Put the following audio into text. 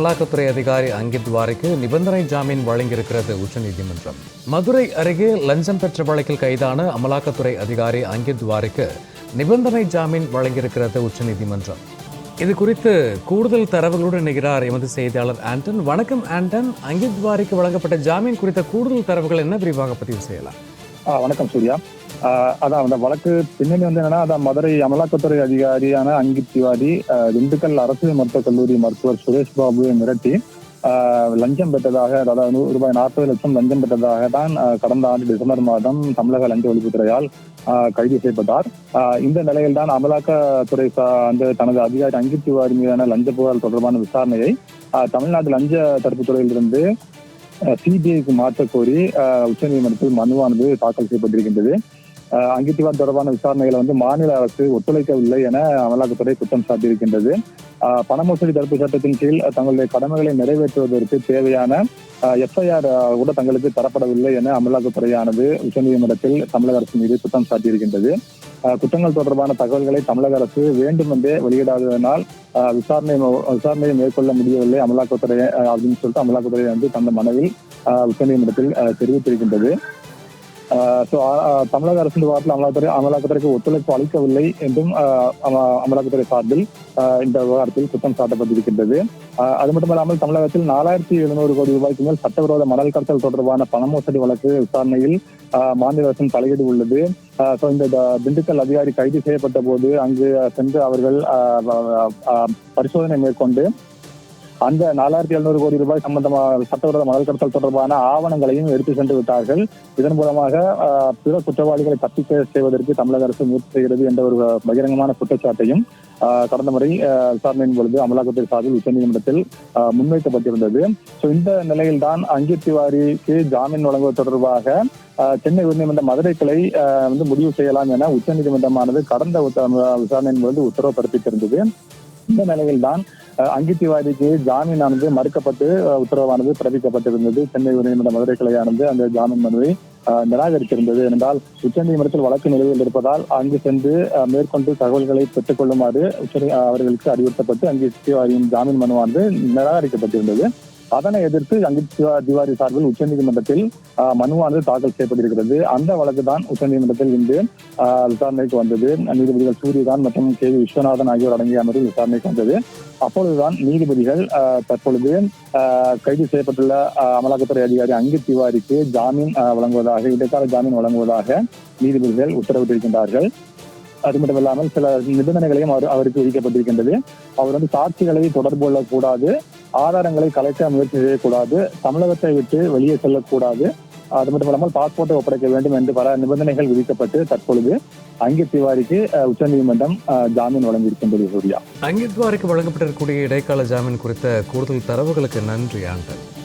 அமலாக்கத்துறை அதிகாரி அங்கித் வாரிக்கு நிபந்தனை ஜாமீன் வழங்கியிருக்கிறது உச்சநீதிமன்றம். மதுரை அருகே லஞ்சம் பெற்ற வழக்கில் கைதான அமலாக்கத்துறை அதிகாரி அங்கித் வாரிக்கு நிபந்தனை ஜாமீன் வழங்கியிருக்கிறது உச்சநீதிமன்றம். இது குறித்து கூடுதல் தரவுகளுடன் இணைகிறார் எமது செய்தியாளர் ஆண்டன். வணக்கம் ஆண்டன். அங்கித் வாரிக்கு வழங்கப்பட்ட ஜாமீன் குறித்த கூடுதல் தரவுகள் என்ன? விரிவாக பதிவு செய்யலாம். வணக்கம் சூர்யா. அதான் அந்த வழக்கு பின்னணி வந்து என்னன்னா அதான் மதுரை அமலாக்கத்துறை அதிகாரியான அங்கித் திவாரி திண்டுக்கல் அரசு மருத்துவக் கல்லூரி மருத்துவர் சுரேஷ் பாபுவை மிரட்டி லஞ்சம் பெற்றதாக அதாவது ரூபாய் நாற்பது லட்சம் லஞ்சம் பெற்றதாக தான் கடந்த ஆண்டு டிசம்பர் மாதம் தமிழக லஞ்ச ஒழிப்புத்துறையால் கைது செய்யப்பட்டார். இந்த நிலையில் தான் அமலாக்கத்துறை அந்த தனது அதிகாரி அங்கித் திவாரி மீதான லஞ்ச புகார் தொடர்பான விசாரணையை ஆ, தமிழ்நாடு லஞ்ச தடுப்புத்துறையிலிருந்து சிபிஐக்கு மாற்ற கோரி உச்சநீதிமன்றத்தில் மனுவானது தாக்கல் செய்யப்பட்டிருக்கின்றது. அஹ், தொடர்பான விசாரணைகளை வந்து மாநில அரசு ஒத்துழைக்கவில்லை என அமலாக்கத்துறை குற்றம் சாட்டியிருக்கின்றது. பணமோசடி பண மோசடி தடுப்பு சட்டத்தின் கீழ் தங்களுடைய கடமைகளை நிறைவேற்றுவதற்கு தேவையான எஃப்ஐஆர் கூட தங்களுக்கு தரப்படவில்லை என அமலாக்கத்துறையானது உச்சநீதிமன்றத்தில் தமிழக அரசு மீது குற்றம் சாட்டியிருக்கின்றது. குற்றங்கள் தொடர்பான தகவல்களை தமிழக அரசு வேண்டுமென்றே வெளியிடாததனால் அஹ், விசாரணை விசாரணையை மேற்கொள்ள முடியவில்லை. அமலாக்கத்துறை அப்படின்னு சொல்லிட்டு அமலாக்கத்துறை வந்து தந்த மனைவி உச்சநீதிமன்றத்தில் அஹ், தெரிவித்திருக்கின்றது. தமிழக அரசின் விவகாரத்தில் அமலாக்கத்துறை அமலாக்கத்துறைக்கு ஒத்துழைப்பு அளிக்கவில்லை என்றும் அமலாக்கத்துறை சார்பில் இந்த விவகாரத்தில் குற்றம் சாட்டப்பட்டிருக்கின்றது. அஹ், அது மட்டுமல்லாமல் தமிழகத்தில் நாலாயிரத்தி எழுநூறு கோடி ரூபாய்க்கு மேல் சட்டவிரோத மணல் கடத்தல் தொடர்பான பண மோசடி வழக்கு விசாரணையில் மாநில அரசின் தலையீடு உள்ளது. அஹ், இந்த த- திண்டுக்கல் அதிகாரி கைது செய்யப்பட்ட போது அங்கு சென்று அவர்கள் அஹ், அஹ், பரிசோதனை மேற்கொண்டு அந்த நாலாயிரத்தி எழுநூறு கோடி ரூபாய் சம்பந்தமாக சட்டவிரோத மணல் கடத்தல் தொடர்பான ஆவணங்களையும் எடுத்து சென்று விட்டார்கள். இதன் மூலமாக பிற குற்றவாளிகளை தப்பிக்க செய்வதற்கு தமிழக அரசு முயற்சி செய்கிறது என்ற ஒரு பகிரங்கமான குற்றச்சாட்டையும் கடந்த முறை விசாரணையின் பொழுது அமலாக்கத்துறை சார்பில் உச்சநீதிமன்றத்தில் அஹ், முன்வைக்கப்பட்டிருந்தது. ஸோ இந்த நிலையில்தான் அங்கித் திவாரிக்கு ஜாமீன் வழங்குவது தொடர்பாக சென்னை உயர்நீதிமன்ற மதுரை கிளை வந்து முடிவு செய்யலாம் என உச்சநீதிமன்றமானது கடந்த உத்த- விசாரணையின் பொழுது உத்தரவு பிறப்பித்திருந்தது. இந்த நிலையில்தான் அங்கித் திவாரிக்கு ஜாமீனானது மறுக்கப்பட்டு உத்தரவானது பிறப்பிக்கப்பட்டிருந்தது. சென்னை உயர்நீதிமன்ற மதுரை கிளையானது அந்த ஜாமீன் மனுவை நிராகரித்திருந்தது. என்றால் உச்சநீதிமன்றத்தில் வழக்கு நிலுவையில் இருப்பதால் அங்கு சென்று மேற்கொண்டு தகவல்களை பெற்றுக் கொள்ளுமாறு அவர்களுக்கு அறிவுறுத்தப்பட்டு அங்கித் திவாரியின் ஜாமீன் மனுவானது நிராகரிக்கப்பட்டிருந்தது. அதனை எதிர்த்து அங்கித் திவா- திவாரி சார்பில் உச்சநீதிமன்றத்தில் மனுவானது தாக்கல் செய்யப்பட்டிருக்கிறது. அந்த வழக்கு தான் உச்சநீதிமன்றத்தில் இன்று விசாரணைக்கு வந்தது. நீதிபதிகள் சூரியகாந்த் மற்றும் கே விஸ்வநாதன் ஆகியோர் அடங்கிய அமர்வில் விசாரணைக்கு வந்தது. அப்பொழுதுதான் நீதிபதிகள் தற்பொழுது கைது செய்யப்பட்டுள்ள அமலாக்கத்துறை அதிகாரி அங்கித் திவாரிக்கு ஜாமீன் வழங்குவதாக இடைக்கால ஜாமீன் வழங்குவதாக நீதிபதிகள் உத்தரவிட்டிருக்கின்றார்கள். அது மட்டுமில்லாமல் சில நிபந்தனைகளையும் அவர் அவருக்கு விதிக்கப்பட்டிருக்கின்றது. அவர் வந்து சாட்சிகளை தொடர்பு கொள்ளக்கூடாது. ஆதாரங்களை கலைக்க முயற்சி செய்யக்கூடாது தமிழகத்தை விட்டு வெளியே செல்லக்கூடாது. அது மட்டும் இல்லாமல் பாஸ்போர்ட்டை ஒப்படைக்க வேண்டும் என்று பல நிபந்தனைகள் விதிக்கப்பட்டு தற்பொழுது அங்கித் திவாரிக்கு உச்சநீதிமன்றம் ஜாமீன் வழங்கியிருக்கின்றது சூர்யா. அங்கித் திவாரிக்கு வழங்கப்பட்டிருக்கக்கூடிய இடைக்கால ஜாமீன் குறித்த கூடுதல் தரவுகளுக்கு நன்றி ஆண்டன்.